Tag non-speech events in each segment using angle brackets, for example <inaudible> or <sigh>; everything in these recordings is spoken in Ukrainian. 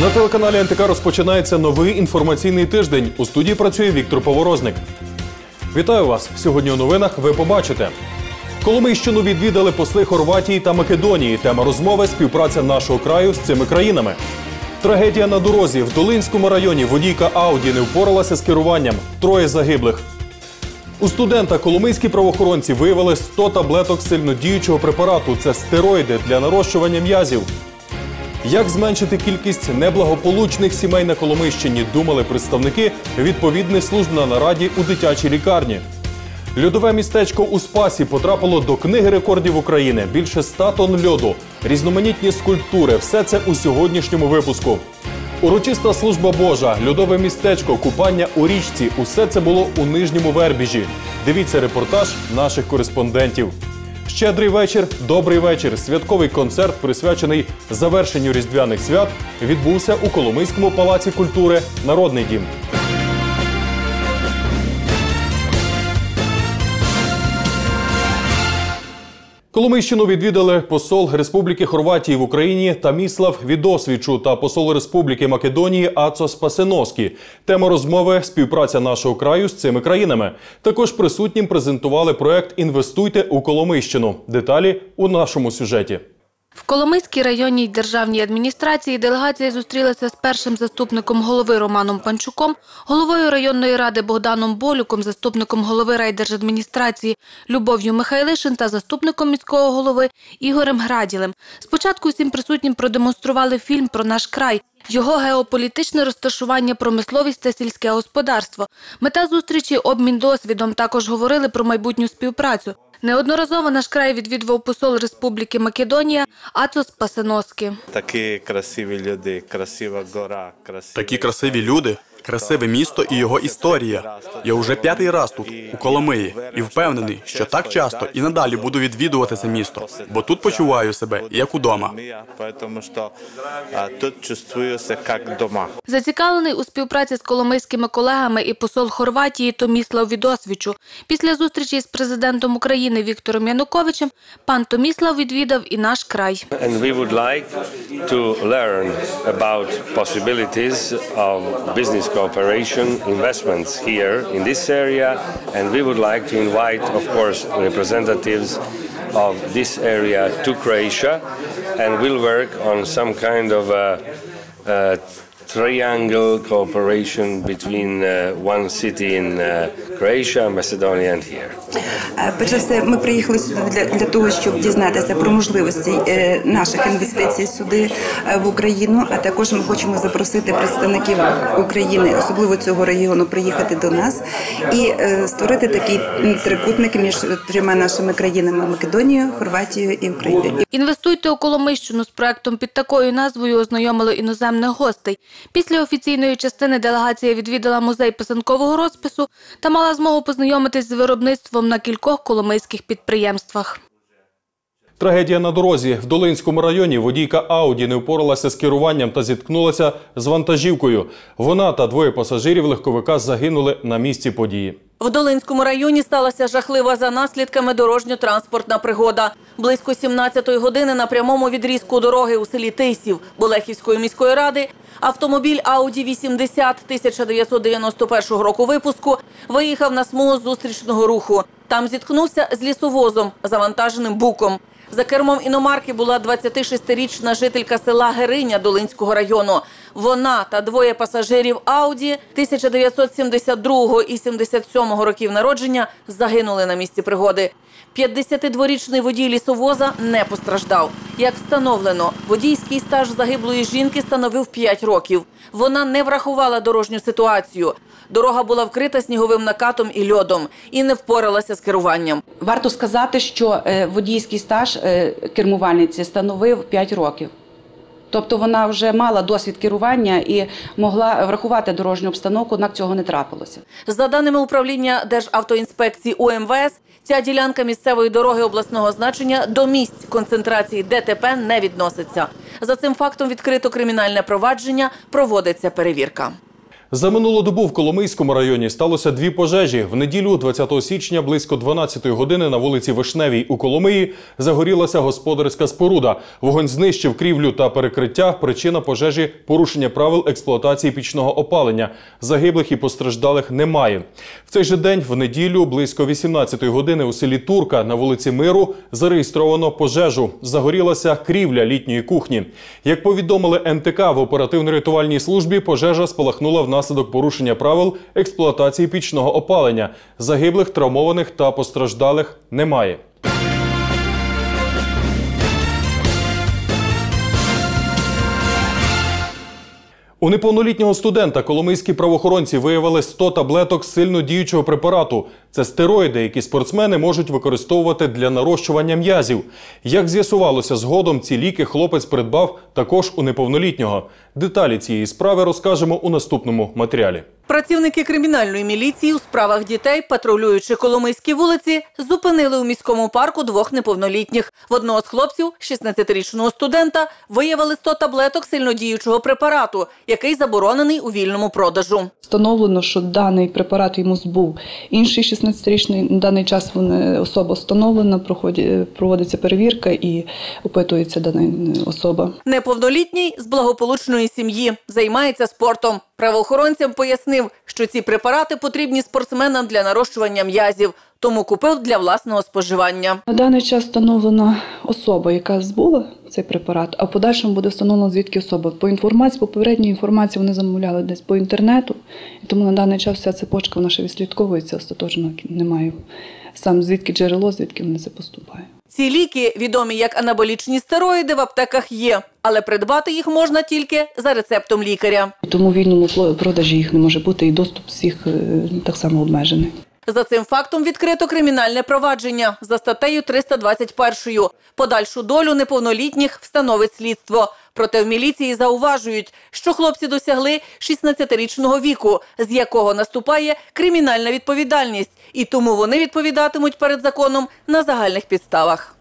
На телеканалі НТК розпочинається новий інформаційний тиждень. У студії працює Віктор Поворозник. Вітаю вас! Сьогодні у новинах ви побачите. Коломийщину відвідали посли Хорватії та Македонії. Тема розмови співпраця нашого краю з цими країнами. Трагедія на дорозі в Долинському районі водійка Ауді не впоралася з керуванням. Троє загиблих. У студента коломийські правоохоронці виявили 100 таблеток сильнодіючого препарату. Це стероїди для нарощування м'язів. Як зменшити кількість неблагополучних сімей на Коломийщині, думали представники відповідних служб на нараді у дитячій лікарні. Льодове містечко у Спасі потрапило до книги рекордів України. Більше 100 тонн льоду, різноманітні скульптури. Все це у сьогоднішньому випуску. Урочиста служба Божа, льодове містечко, купання у річці. Усе це було у нижньому вербіжі. Дивіться репортаж наших кореспондентів. Щедрий вечір, добрий вечір. Святковий концерт, присвячений завершенню різдвяних свят, відбувся у Коломийському палаці культури Народний дім. Коломийщину відвідали посол Республіки Хорватії в Україні Таміслав Відосвічу та посол Республіки Македонії Ацо Спасеноскі. Тема розмови співпраця нашого краю з цими країнами. Також присутнім презентували проект Інвестуйте у Коломийщину. Деталі у нашому сюжеті. В Коломийській районній державній адміністрації делегація зустрілася з першим заступником голови Романом Панчуком, головою районної ради Богданом Болюком, заступником голови райдержадміністрації Любов'ю Михайлишин та заступником міського голови Ігорем Граділем. Спочатку всім присутнім продемонстрували фільм про наш край. Його геополітичне розташування, промисловість та сільське господарство. Мета зустрічі обмін досвідом. Також говорили про майбутню співпрацю. Неодноразово наш край відвідував посол Республіки Македонія Ацос Пасеноскі. Такі красиві люди, красива гора, красиві... Такі красиві люди, красиве місто і його історія. Я вже п'ятий раз тут, у Коломиї, і впевнений, що так часто і надалі буду відвідувати це місто, бо тут почуваю себе як удома. Тому що а, тут чувствую себе як вдома. Зацікавлений у співпраці з коломийськими колегами і посол Хорватії Томіслав Відосвічу. Після зустрічі з президентом України Віктором Януковичем пан Томіслав відвідав і наш край. And we would like to learn about possibilities of business cooperation, investments here in this area, and we would like to invite, of course, representatives of this area to Croatia, and we'll work on some kind of a, a triangle cooperation between uh, one city in uh, Croatia, Macedonia, and here. Е, Перш за все, ми приїхали сюди для, для того, щоб дізнатися про можливості е, наших інвестицій сюди е, в Україну. А також ми хочемо запросити представників України, особливо цього регіону, приїхати до нас і е, створити такий трикутник між трьома нашими країнами Македонією, Хорватією і Україною. Інвестуйте у Коломийщину з проектом під такою назвою ознайомили іноземних гостей. Після офіційної частини делегація відвідала музей писанкового розпису та мала змогу познайомитись з виробництвом на кількох коломийських підприємствах. Трагедія на дорозі в Долинському районі водійка Ауді не впоралася з керуванням та зіткнулася з вантажівкою. Вона та двоє пасажирів легковика загинули на місці події. В Долинському районі сталася жахлива за наслідками дорожньо-транспортна пригода. Близько 17-ї години на прямому відрізку дороги у селі Тисів Болехівської міської ради автомобіль Audi 80 1991 року випуску виїхав на смугу зустрічного руху. Там зіткнувся з лісовозом, завантаженим буком. За кермом іномарки була 26-річна жителька села Гериня Долинського району. Вона та двоє пасажирів Ауді 1972 і 77 років народження загинули на місці пригоди. 52-річний водій лісовоза не постраждав. Як встановлено, водійський стаж загиблої жінки становив 5 років. Вона не врахувала дорожню ситуацію. Дорога була вкрита сніговим накатом і льодом і не впоралася з керуванням. Варто сказати, що е, водійський стаж е, кермувальниці становив 5 років. Тобто вона вже мала досвід керування і могла врахувати дорожню обстановку, однак цього не трапилося. За даними управління Державтоінспекції УМВС, ця ділянка місцевої дороги обласного значення до місць концентрації ДТП не відноситься. За цим фактом відкрито кримінальне провадження, проводиться перевірка. За минулу добу в Коломийському районі сталося дві пожежі. В неділю, 20 січня, близько 12 години на вулиці Вишневій у Коломиї загорілася господарська споруда. Вогонь знищив крівлю та перекриття. Причина пожежі – порушення правил експлуатації пічного опалення. Загиблих і постраждалих немає. В цей же день, в неділю, близько 18 години у селі Турка на вулиці Миру зареєстровано пожежу. Загорілася крівля літньої кухні. Як повідомили НТК в оперативно-рятувальній службі, пожежа спалахнула внаслідок порушення правил експлуатації пічного опалення. Загиблих, травмованих та постраждалих немає. У неповнолітнього студента коломийські правоохоронці виявили 100 таблеток сильно діючого препарату. Це стероїди, які спортсмени можуть використовувати для нарощування м'язів. Як з'ясувалося згодом, ці ліки хлопець придбав також у неповнолітнього. Деталі цієї справи розкажемо у наступному матеріалі. Працівники кримінальної міліції у справах дітей, патрулюючи Коломийські вулиці, зупинили у міському парку двох неповнолітніх. В одного з хлопців, 16-річного студента, виявили 100 таблеток сильнодіючого препарату, який заборонений у вільному продажу. Встановлено, що даний препарат йому збув. Інший 16-річний на даний час вони- особа встановлена, проводиться перевірка і опитується дана особа. Неповнолітній з благополучної сім'ї займається спортом. Правоохоронцям пояснив, що ці препарати потрібні спортсменам для нарощування м'язів, тому купив для власного споживання. На даний час встановлена особа, яка збула цей препарат, а в подальшому буде встановлено звідки особа. По інформації, попередній інформації вони замовляли десь по інтернету, і тому на даний час вся цепочка ще відслідковується остаточно. Немає сам звідки джерело, звідки вони це поступає. Ці ліки, відомі як анаболічні стероїди, в аптеках є, але придбати їх можна тільки за рецептом лікаря. Тому в вільному продажі їх не може бути, і доступ всіх е, так само обмежений. За цим фактом відкрито кримінальне провадження за статтею 321. Подальшу долю неповнолітніх встановить слідство. Проте в міліції зауважують, що хлопці досягли 16-річного віку, з якого наступає кримінальна відповідальність, і тому вони відповідатимуть перед законом на загальних підставах.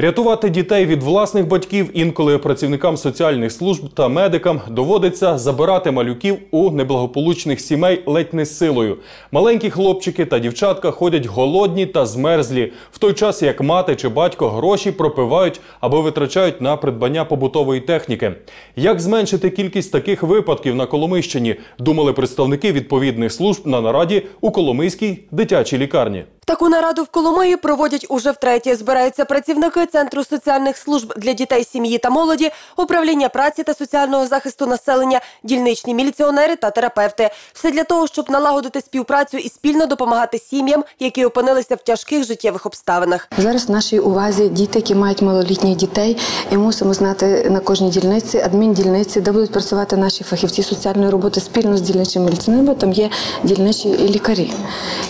Рятувати дітей від власних батьків інколи працівникам соціальних служб та медикам доводиться забирати малюків у неблагополучних сімей ледь не з силою. Маленькі хлопчики та дівчатка ходять голодні та змерзлі, в той час як мати чи батько гроші пропивають або витрачають на придбання побутової техніки. Як зменшити кількість таких випадків на Коломийщині, думали представники відповідних служб на нараді у Коломийській дитячій лікарні. Таку нараду в Коломиї проводять уже втретє. Збираються працівники Центру соціальних служб для дітей, сім'ї та молоді, управління праці та соціального захисту населення, дільничні міліціонери та терапевти. Все для того, щоб налагодити співпрацю і спільно допомагати сім'ям, які опинилися в тяжких життєвих обставинах. Зараз в нашій увазі діти, які мають малолітніх дітей, і мусимо знати на кожній дільниці, адміндільниці, де будуть працювати наші фахівці соціальної роботи спільно з дільничими міліціонерами, там є дільничі лікарі.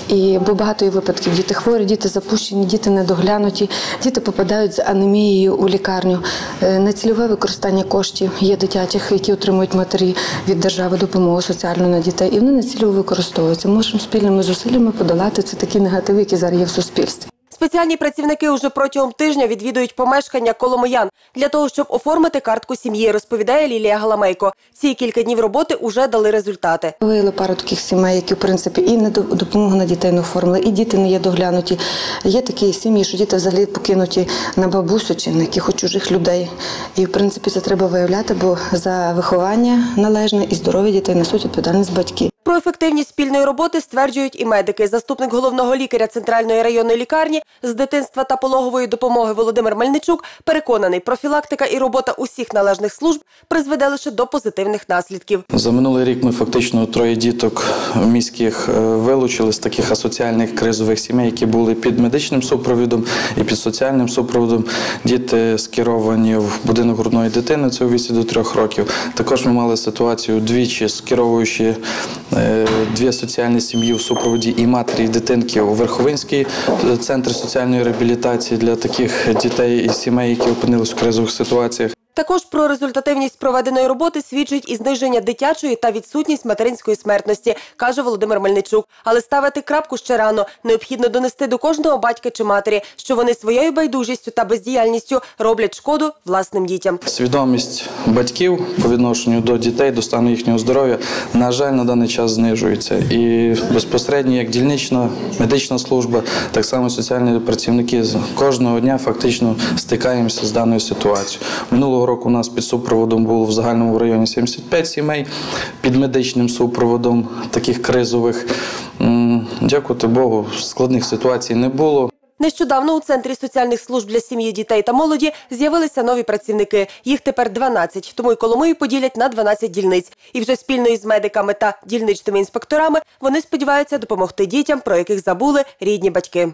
І бо багато є випадків. Діти хворі, діти запущені, діти недоглянуті, діти попадають з анемією у лікарню. Е, Нецільове використання коштів є дитячих, які отримують матері від держави допомогу соціальну на дітей, і вони нецільово використовуються. Можемо спільними зусиллями подолати це такі негативи, які зараз є в суспільстві. Спеціальні працівники уже протягом тижня відвідують помешкання коломиян для того, щоб оформити картку сім'ї, розповідає Лілія Галамейко. Ці кілька днів роботи уже дали результати. Виявили пару таких сімей, які в принципі і не до- допомогу на дітей не оформили, і діти не є доглянуті. Є такі сім'ї, що діти взагалі покинуті на бабусю чи на якихось чужих людей. І в принципі це треба виявляти, бо за виховання належне і здоров'я дітей несуть відповідальність батьки. Про ефективність спільної роботи стверджують і медики. Заступник головного лікаря центральної районної лікарні з дитинства та пологової допомоги Володимир Мельничук переконаний, профілактика і робота усіх належних служб призведе лише до позитивних наслідків. За минулий рік ми фактично троє діток міських е, вилучили з таких асоціальних кризових сімей, які були під медичним супровідом і під соціальним супроводом. Діти скеровані в будинок грудної дитини це у віці до трьох років. Також ми мали ситуацію двічі скеровуючи е, дві соціальні сім'ї в супроводі і матері, і дитинки у Верховинський е, центр соціальної реабілітації для таких дітей і сімей, які опинились в кризових ситуаціях. Також про результативність проведеної роботи свідчить і зниження дитячої та відсутність материнської смертності, каже Володимир Мельничук. Але ставити крапку ще рано. Необхідно донести до кожного батька чи матері, що вони своєю байдужістю та бездіяльністю роблять шкоду власним дітям. Свідомість батьків по відношенню до дітей, до стану їхнього здоров'я, на жаль, на даний час знижується. І безпосередньо як дільнична медична служба, так само соціальні працівники кожного дня фактично стикаємося з даною ситуацією. Минулого року у нас під супроводом було в загальному районі 75 сімей, під медичним супроводом таких кризових. Дякувати Богу, складних ситуацій не було. Нещодавно у центрі соціальних служб для сім'ї, дітей та молоді з'явилися нові працівники. Їх тепер 12, тому й Коломию поділять на 12 дільниць. І вже спільно із медиками та дільничними інспекторами вони сподіваються допомогти дітям, про яких забули рідні батьки.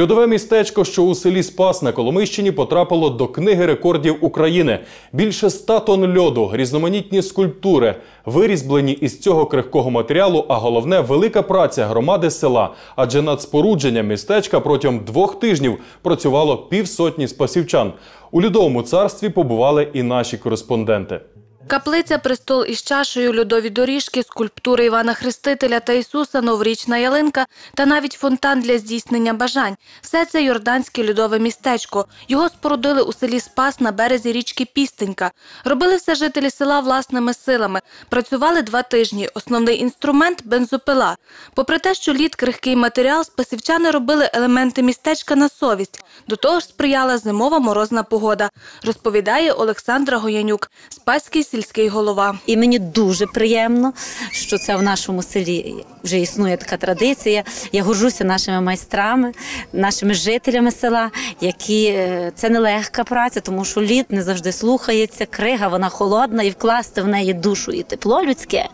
Льодове містечко, що у селі Спас на Коломийщині, потрапило до книги рекордів України. Більше 100 тонн льоду, різноманітні скульптури, вирізблені із цього крихкого матеріалу, а головне велика праця громади села. Адже над спорудженням містечка протягом двох тижнів працювало півсотні спасівчан. У льодовому царстві побували і наші кореспонденти. Каплиця, престол із чашею, льодові доріжки, скульптури Івана Хрестителя та Ісуса, новорічна ялинка та навіть фонтан для здійснення бажань. Все це Йорданське льодове містечко. Його спорудили у селі Спас на березі річки Пістенька. Робили все жителі села власними силами. Працювали два тижні. Основний інструмент бензопила. Попри те, що лід крихкий матеріал, спасівчани робили елементи містечка на совість. До того ж сприяла зимова морозна погода, розповідає Олександра Гоянюк, спаський сільський голова. І мені дуже приємно, що це в нашому селі вже існує така традиція. Я горжуся нашими майстрами, нашими жителями села, які е, це нелегка праця, тому що лід не завжди слухається, крига, вона холодна, і вкласти в неї душу і тепло людське.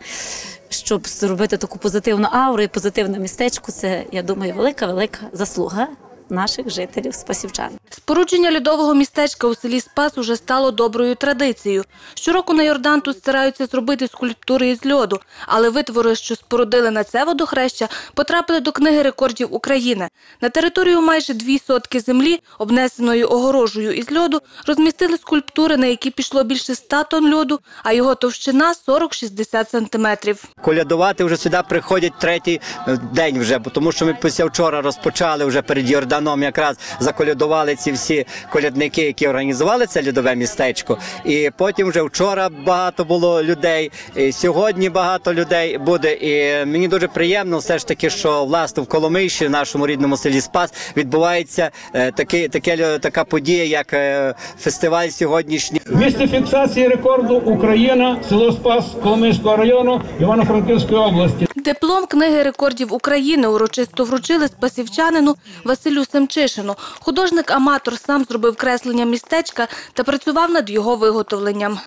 Щоб зробити таку позитивну ауру і позитивне містечко, це я думаю, велика велика заслуга наших жителів спасівчан. Спорудження льодового містечка у селі Спас уже стало доброю традицією. Щороку на Йордан тут стараються зробити скульптури із льоду, але витвори, що спорудили на це водохреща, потрапили до книги рекордів України. На територію майже дві сотки землі, обнесеної огорожею із льоду, розмістили скульптури, на які пішло більше 100 тонн льоду, а його товщина 40-60 сантиметрів. Колядувати вже сюди приходять третій е, день вже, бо тому що ми після вчора розпочали вже перед Йорданом якраз заколядували ці всі колядники, які організували це льодове містечко. І потім вже вчора багато було людей, і сьогодні багато людей буде. І мені дуже приємно все ж таки, що власне в Коломийщі, в нашому рідному селі Спас, відбувається е, таке, таке, така подія, як е, фестиваль сьогоднішній. В місці фіксації рекорду Україна, село Спас Коломийського району Івано-Франківської області. Диплом книги рекордів України урочисто вручили спасівчанину Василю Семчишину. Художник-аматор сам зробив креслення містечка та працював над його виготовленням.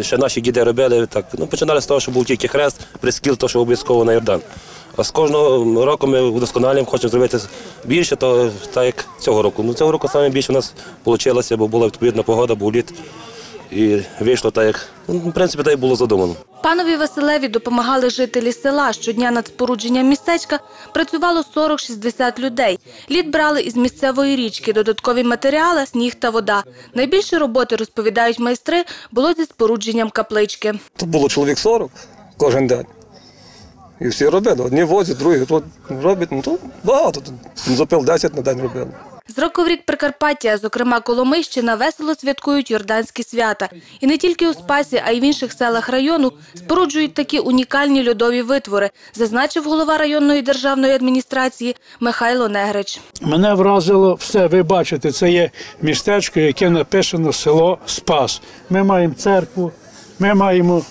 Ще наші діди робили так. Ну, починали з того, що був тільки хрест, прискіл, то що обов'язково на Йордан. А з кожного року ми удосконалюємо, хочемо зробити більше, то так як цього року. Ну цього року саме більше у нас вийшло, бо була відповідна погода, був літ. І вийшло так, як ну, в принципі, так і було задумано. Панові Василеві допомагали жителі села. Щодня над спорудженням містечка працювало 40-60 людей. Лід брали із місцевої річки, додаткові матеріали, сніг та вода. Найбільше роботи, розповідають майстри, було зі спорудженням каплички. Тут було чоловік 40 кожен день. І всі робили. Одні возять, другі тут роблять. Ну то багато. Тут запил 10 на день робили. З року в рік Прикарпаття, зокрема Коломийщина, весело святкують юрданські свята. І не тільки у Спасі, а й в інших селах району споруджують такі унікальні льодові витвори, зазначив голова районної державної адміністрації Михайло Негрич. Мене вразило все. Ви бачите, це є містечко, яке написано село Спас. Ми маємо церкву, ми маємо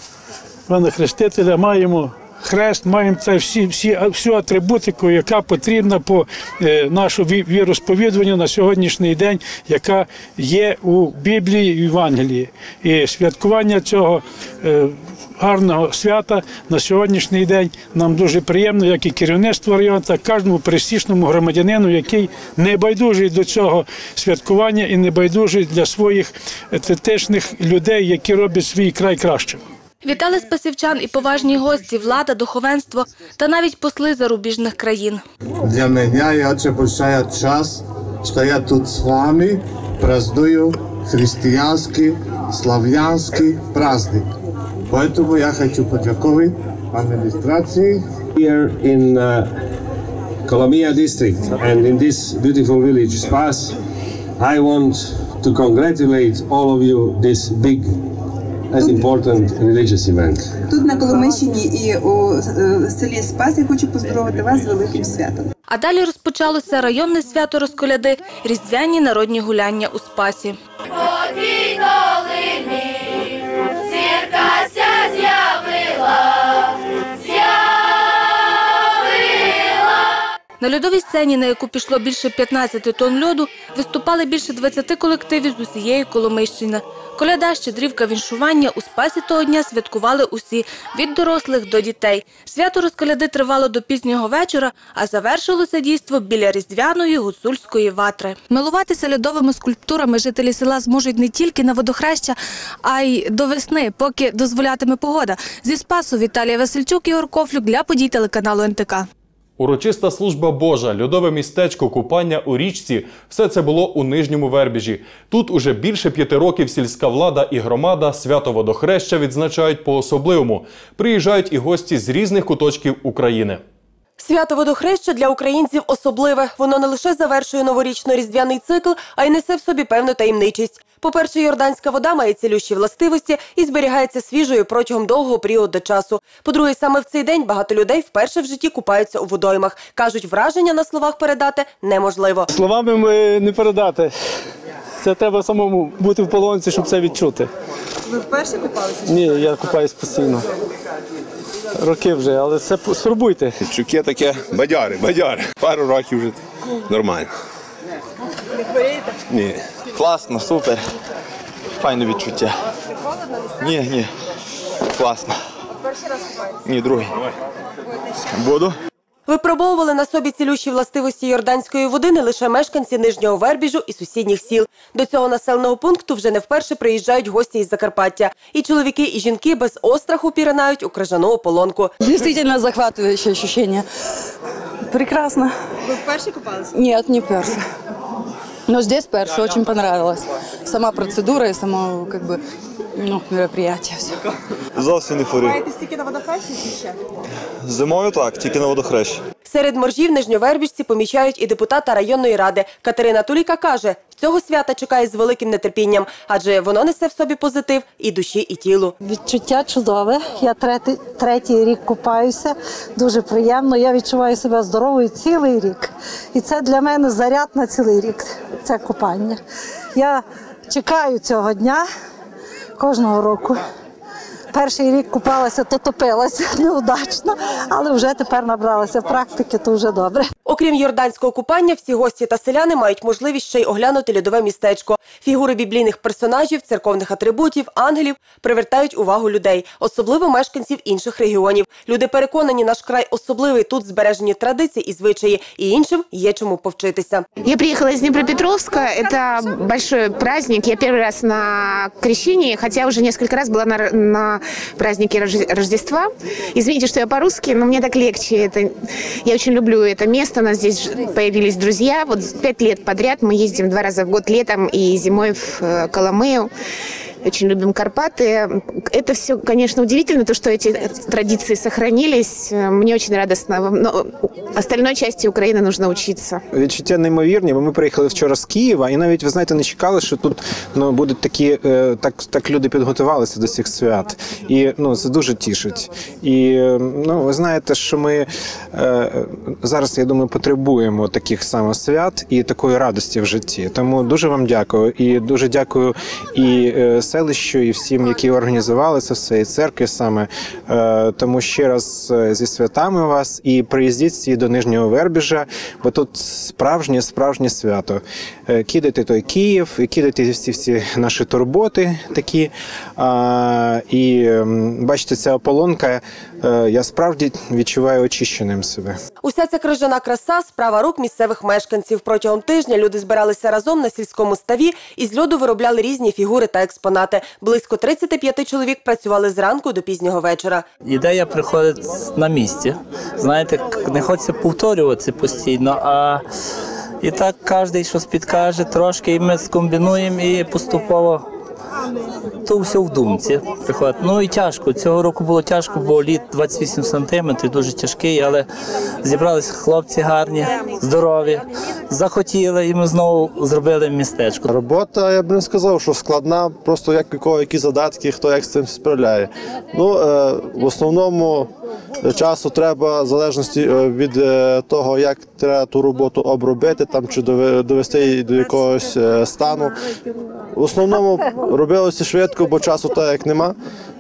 Івана Хрестителя, маємо. Хрест, маємо це всі, всі, всю атрибутику, яка потрібна по е, нашому ві- віросповіданню на сьогоднішній день, яка є у Біблії і Євангелії. І святкування цього е, гарного свята на сьогоднішній день нам дуже приємно, як і керівництво району, так кожному пересічному громадянину, який не байдужий до цього святкування і не байдужий для своїх етичних людей, які роблять свій край кращим. Вітали спасівчан і поважні гості, влада, духовенство та навіть посли зарубіжних країн. Для меня я очень большая часть, что я тут с вами праздную христианский славянский праздник. Поэтому я хочу подяковать администрации Here in uh, Colomia district and in this beautiful village Spas, I want to congratulate all of you this big and important religious event. Тут на Коломийщині і у е, селі Спас я хочу поздоровити вас з великим святом. А далі розпочалося районне свято розколяди, різдвяні народні гуляння у Спасі. Одній долині зірка ся На льодовій сцені, на яку пішло більше 15 тонн льоду, виступали більше 20 колективів з усієї Коломийщини. Коляда, щедрівка, віншування у Спасі того дня святкували усі – від дорослих до дітей. Свято розколяди тривало до пізнього вечора, а завершилося дійство біля різдвяної гуцульської ватри. Милуватися льодовими скульптурами жителі села зможуть не тільки на водохреща, а й до весни, поки дозволятиме погода. Зі Спасу Віталія Васильчук, Ігор Кофлюк для подій телеканалу НТК. Урочиста служба Божа, льодове містечко, купання у річці – все це було у Нижньому Вербіжі. Тут уже більше п'яти років сільська влада і громада свято водохреща відзначають по-особливому. Приїжджають і гості з різних куточків України. Свято водохреща для українців особливе. Воно не лише завершує новорічно-різдвяний цикл, а й несе в собі певну таємничість. По-перше, йорданська вода має цілющі властивості і зберігається свіжою протягом довгого періоду часу. По-друге, саме в цей день багато людей вперше в житті купаються у водоймах. Кажуть, враження на словах передати неможливо. Словами ми не передати. Це треба самому бути в полонці, щоб це відчути. Ви вперше купалися? Ні, я купаюсь постійно. Роки вже, але це спробуйте. Чуки таке бадяри, бадяри. Пару років вже нормально. Не хворієте? Ні. Класно, супер. Файне відчуття. Ні, ні. Класно. Перший раз купаєтесь? Ні, другий. Буду. Випробовували на собі цілющі властивості йорданської води не лише мешканці Нижнього Вербіжу і сусідніх сіл. До цього населеного пункту вже не вперше приїжджають гості із Закарпаття. І чоловіки, і жінки без остраху піринають у крижану ополонку. Дійсно захватуюче відчуття. Прекрасно. Ви вперше купалися? Ні, не перше. Но здесь перше, очень понравилось. Сама процедура и само как бы, ну, мероприятие. Все. Зовсім не хворію. Маєте стільки на водохрещі чи ще? Зимою так, тільки на водохрещі. Серед моржів нижньовербіжці помічають і депутата районної ради. Катерина Туліка каже, цього свята чекає з великим нетерпінням, адже воно несе в собі позитив і душі, і тілу. Відчуття чудове. Я третій, третій рік купаюся. Дуже приємно. Я відчуваю себе здоровою цілий рік. І це для мене заряд на цілий рік. Це купання. Я чекаю цього дня кожного року Перший рік купалася, то топилася <laughs> неудачно, але вже тепер набралася практики, то вже добре. Окрім йорданського купання, всі гості та селяни мають можливість ще й оглянути льодове містечко. Фігури біблійних персонажів, церковних атрибутів, ангелів привертають увагу людей, особливо мешканців інших регіонів. Люди переконані, наш край особливий тут збережені традиції і звичаї, і іншим є чому повчитися. Я приехала из Днепропетровска. Это большой праздник. Я первый раз на крещении, хотя уже несколько раз была на, на празднике Рожде- Рождества. Извините, что я по-русски, но мне так легче. Это, я очень люблю это место. У нас здесь появились друзья. Вот пять лет подряд мы ездим два раза в год летом и зимой в э, Коломыю. Очень любим Карпаты. Это все, конечно, удивительно, то, что эти традиции сохранились. Э, Мне очень радостно. Но остальной части Украины нужно учиться. Відчуття неймовірні, бо ми приїхали вчора з Києва, і навіть ви знаєте, не чекали, що тут ну будуть такі, е, так так люди підготувалися до цих свят, і ну це дуже тішить. І е, ну ви знаєте, що ми е, зараз, я думаю, потребуємо таких саме свят і такої радості в житті. Тому дуже вам дякую. І дуже дякую і е, селищу, і всім, які організували це все, і церкві саме. Е, Тому ще раз е, зі святами вас і приїздіть всі до Нижнього Вербіжа, бо тут справжнє справжнє свято. Е, Кидайте той Київ, і кидайте всі всі наші турботи такі. І бачите, ця ополонка, я справді відчуваю очищеним себе. Уся ця крижана краса справа рук місцевих мешканців. Протягом тижня люди збиралися разом на сільському ставі і з льоду виробляли різні фігури та експонати. Близько 35 чоловік працювали зранку до пізнього вечора. Ідея приходить на місці. Знаєте, не хочеться повторюватися постійно, а і так кожен щось підкаже трошки, і ми скомбінуємо і поступово то все в думці приходить. Ну і тяжко. Цього року було тяжко, бо лід 28 сантиметрів, дуже тяжкий, але зібралися хлопці гарні, здорові, захотіли, і ми знову зробили містечко. Робота, я б не сказав, що складна, просто як у кого які задатки, хто як з цим справляє. Ну, е, в основному часу треба, в залежності е, від е, того, як треба ту роботу обробити там, чи довести її до якогось е, стану. В основному робилося швидко, бо часу так як нема.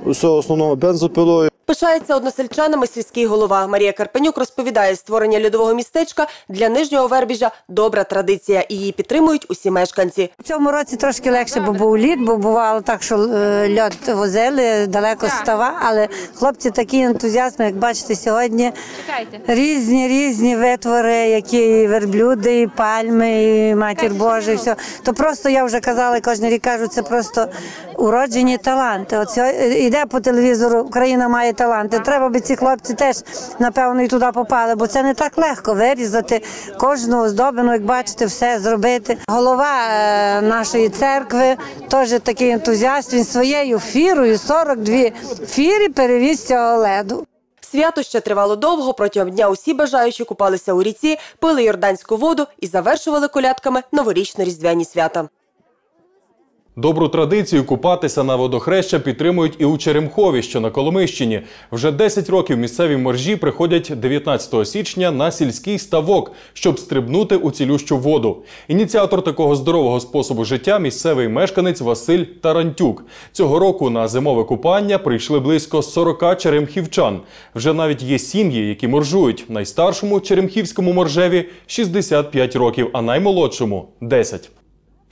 Усього в основному бензопилою. Пишається односельчанами сільський голова. Марія Карпенюк розповідає, створення льодового містечка для нижнього вербіжа добра традиція і її підтримують усі мешканці. В цьому році трошки легше, бо був лід, бо бувало так, що е, льод возили далеко става, але хлопці такі ентузіазми, як бачите, сьогодні різні різні витвори, які і верблюди, і пальми, і матір Божа, і все. То просто я вже казала, кожен рік кажу, це просто уроджені таланти. От іде по телевізору, Україна має таланти. Треба би ці хлопці теж напевно і туди попали, бо це не так легко вирізати кожну оздобину, як бачите, все зробити. Голова е, нашої церкви теж такий ентузіаст. Він своєю фірою 42 фірі перевіз цього леду. Свято ще тривало довго. Протягом дня усі бажаючі купалися у ріці, пили йорданську воду і завершували колядками новорічно-різдвяні свята. Добру традицію купатися на водохреща підтримують і у Черемхові, що на Коломищині. Вже 10 років місцеві моржі приходять 19 січня на сільський ставок, щоб стрибнути у цілющу воду. Ініціатор такого здорового способу життя місцевий мешканець Василь Тарантюк. Цього року на зимове купання прийшли близько 40 черемхівчан. Вже навіть є сім'ї, які моржують. Найстаршому черемхівському моржеві 65 років, а наймолодшому 10.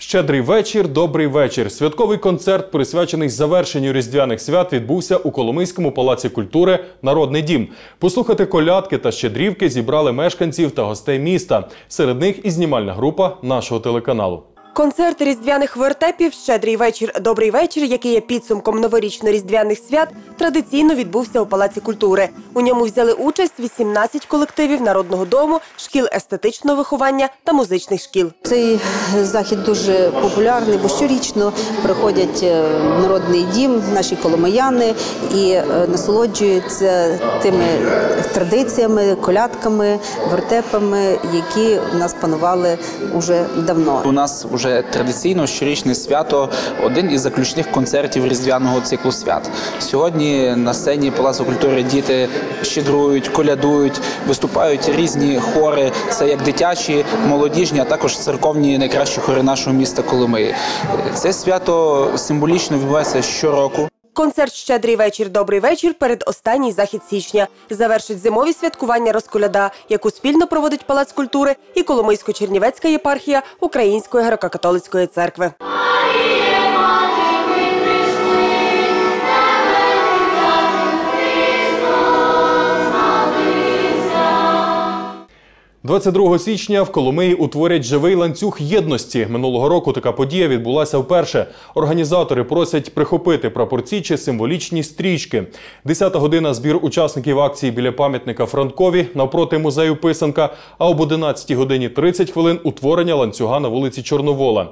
Щедрий вечір, добрий вечір. Святковий концерт, присвячений завершенню різдвяних свят, відбувся у Коломийському палаці культури Народний дім. Послухати колядки та щедрівки зібрали мешканців та гостей міста. Серед них і знімальна група нашого телеканалу. Концерт різдвяних вертепів Щедрий вечір, добрий вечір, який є підсумком новорічно-різдвяних свят, традиційно відбувся у Палаці культури. У ньому взяли участь 18 колективів народного дому, шкіл естетичного виховання та музичних шкіл. Цей захід дуже популярний, бо щорічно приходять е, в народний дім, наші коломияни і е, насолоджуються тими традиціями, колядками, вертепами, які в нас панували уже давно. У нас вже традиційно щорічне свято один із заключних концертів різдвяного циклу свят. Сьогодні на сцені Палацу культури діти щедрують, колядують, виступають різні хори. Це як дитячі, молодіжні, а також церковні найкращі хори нашого міста Коломиї. Це свято символічно відбувається щороку. Концерт Щедрий вечір, добрий вечір перед останній захід січня завершить зимові святкування розколяда, яку спільно проводить Палац культури і Коломийсько-Чернівецька єпархія Української греко-католицької церкви. 22 січня в Коломиї утворять живий ланцюг єдності. Минулого року така подія відбулася вперше. Організатори просять прихопити прапорці чи символічні стрічки. Десята година збір учасників акції біля пам'ятника Франкові навпроти музею Писанка. А об 11 годині 30 хвилин утворення ланцюга на вулиці Чорновола.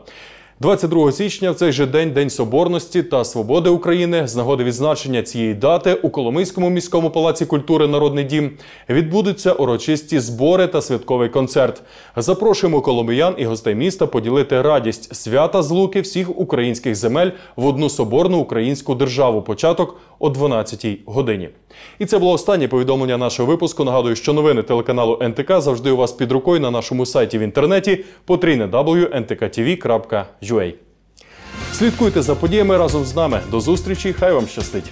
22 січня в цей же день День Соборності та Свободи України з нагоди відзначення цієї дати у Коломийському міському палаці культури Народний дім відбудуться урочисті збори та святковий концерт. Запрошуємо коломиян і гостей міста поділити радість свята злуки всіх українських земель в одну соборну українську державу. Початок о 12 годині. І це було останнє повідомлення нашого випуску. Нагадую, що новини телеканалу НТК завжди у вас під рукою на нашому сайті в інтернеті Слідкуйте за подіями разом з нами. До зустрічі, хай вам щастить!